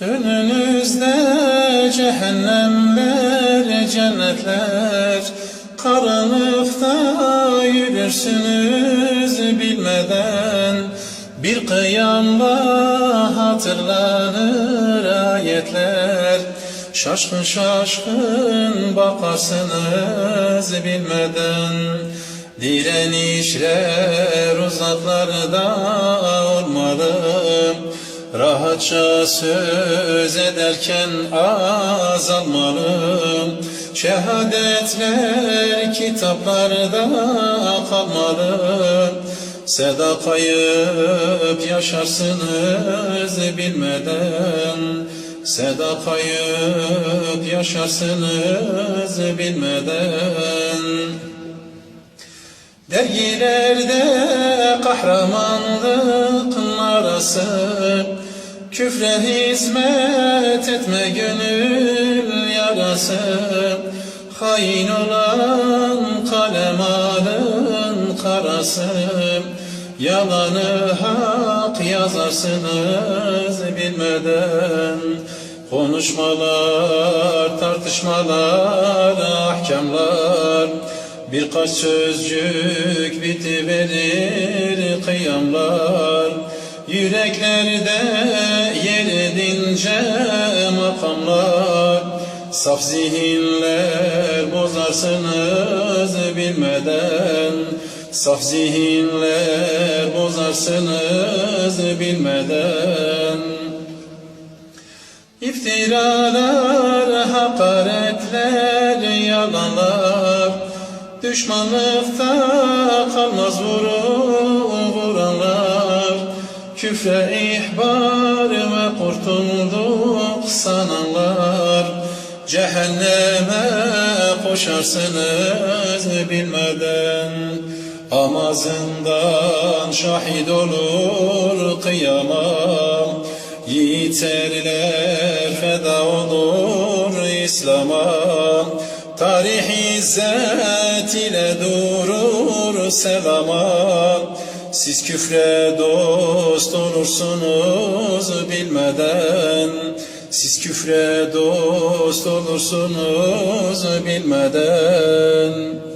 Önünüzde cehennemler, cennetler. Karanlıkta yürürsünüz bilmeden. Bir kıyamda hatırlanır ayetler. Şaşkın şaşkın bakarsınız bilmeden. Direnişler uzaklarda Rahatça söz ederken azalmalı Şehadetler kitaplarda kalmalı Sedakayıp yaşarsınız bilmeden. Sedakayıp yaşarsınız bilmeden. Dergilerde kahramanlık narası Küfre hizmet etme gönül yarası. Hain olan kalem alın karası. Yalanı hak yazarsınız bilmeden. Konuşmalar, tartışmalar, ahkamlar. Birkaç sözcük bitiverir kıyamlar Yüreklerde yer edince makamlar Saf zihinler bozarsınız bilmeden. Saf zihinler bozarsınız bilmeden. İftiralar, hakaretler, yalanlar. Düşmanlıkta kalmaz vuranlar Küfre ihbar ve kurtulduk sananlar. Cehenneme koşarsınız bilmeden. Amazından şahit olur kıyamam. Yiğiterler feda olur İslam'a. Tarih izzet ile durur selama Siz küfre dost olursunuz bilmeden. Siz küfre dost olursunuz bilmeden